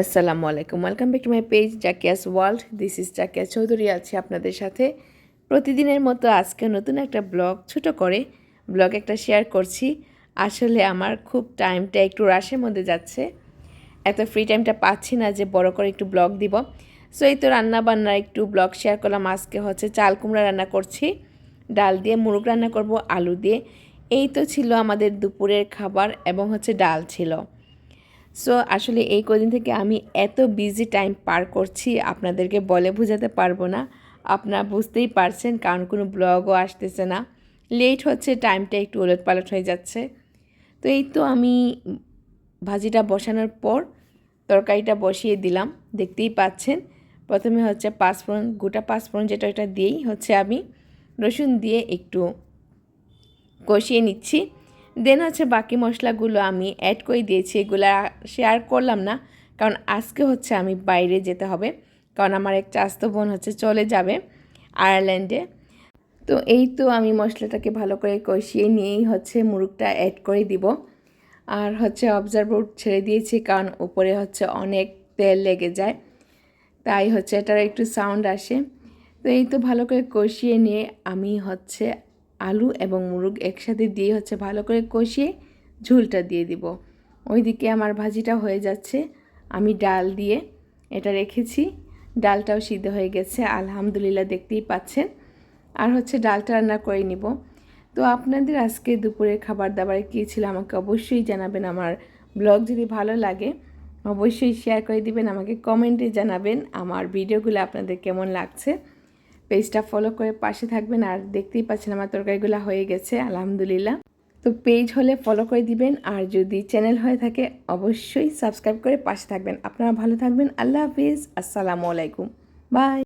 আসসালামু আলাইকুম। Welcome back to my page Zakia's world this is Zakia Chowdhury আছি আপনাদের সাথে। প্রতিদিনের মতো আজকে নতুন একটা ব্লগ, ছোট করে ব্লগ একটা শেয়ার করছি। আসলে আমার খুব টাইমটা একটু রাশের মধ্যে যাচ্ছে। এত ফ্রি টাইমটা পাচ্ছি না যে বড় করে একটু ব্লগ দিব। সো এই তো রান্না বান্না একটু ব্লগ শেয়ার করলাম। আজকে হচ্ছে চাল কুমড়া রান্না করছি। ডাল দিয়ে মুরগ রান্না করব, আলু দিয়ে। এই তো ছিল আমাদের দুপুরের খাবার এবং হচ্ছে ডাল ছিল। সো আসলে এই কদিন থেকে আমি এত বিজি টাইম পার করছি, আপনাদেরকে বলে বোঝাতে পারব না। আপনারা বুঝতেই পারছেন, কারণ কোনো ব্লগও আসতেছে না। লেট হচ্ছে টাইমটা একটু ওলট পালট হয়ে যাচ্ছে। তো এই তো আমি ভাজিটা বসানোর পর তরকারিটা বসিয়ে দিলাম, দেখতেই পাচ্ছেন। প্রথমে হচ্ছে পাঁচফোড়ন, গোটা পাঁচফোড়ন যেটা এটা দিয়েই হচ্ছে আমি রসুন দিয়ে একটু কষিয়ে নিচ্ছি। দেন হচ্ছে বাকি মশলাগুলো আমি অ্যাড করে দিয়েছি, এগুলো শেয়ার করলাম না, কারণ আজকে হচ্ছে আমি বাইরে যেতে হবে, কারণ আমার এক চাস্ত বোন হচ্ছে চলে যাবে আয়ারল্যান্ডে তো এই তো আমি মশলাটাকে ভালো করে কষিয়ে নিয়েই হচ্ছে মুরগটা অ্যাড করে দিব। আর হচ্ছে অবজারভার ছেড়ে দিয়েছি, কারণ উপরে হচ্ছে অনেক তেল লেগে যায়, তাই হচ্ছে এটার একটু সাউন্ড আসে। তো এই তো ভালো করে কষিয়ে নিয়ে আমি হচ্ছে আলু এবং মুরগ একসাথে দিয়ে হচ্ছে ভালো করে কষিয়ে ঝুলটা দিয়ে দিব। ওইদিকে আমার ভাজিটা হয়ে যাচ্ছে। আমি ডাল দিয়ে এটা রেখেছি। ডালটাও সিদ্ধ হয়ে গেছে, আলহামদুলিল্লাহ দেখতেই পাচ্ছেন। আর হচ্ছে ডালটা রান্না করে নিব। তো আপনাদের আজকে দুপুরের খাবার দাবারে কী ছিল আমাকে অবশ্যই জানাবেন আমার ব্লগ। যদি ভালো লাগে, অবশ্যই শেয়ার করে দিবেন, আমাকে কমেন্টে জানাবেন আমার ভিডিওগুলো আপনাদের কেমন লাগছে। পেজটা ফলো করে পাশে থাকবেন আর দেখতেই পাচ্ছেন আমার তরকারিগুলো হয়ে গেছে, আলহামদুলিল্লাহ। তো পেজ হলে ফলো করে দিবেন আর যদি চ্যানেল হয়ে থাকে অবশ্যই সাবস্ক্রাইব করে পাশে থাকবেন। আপনারা ভালো থাকবেন, আল্লাহ হাফিজ, আসসালামু আলাইকুম বাই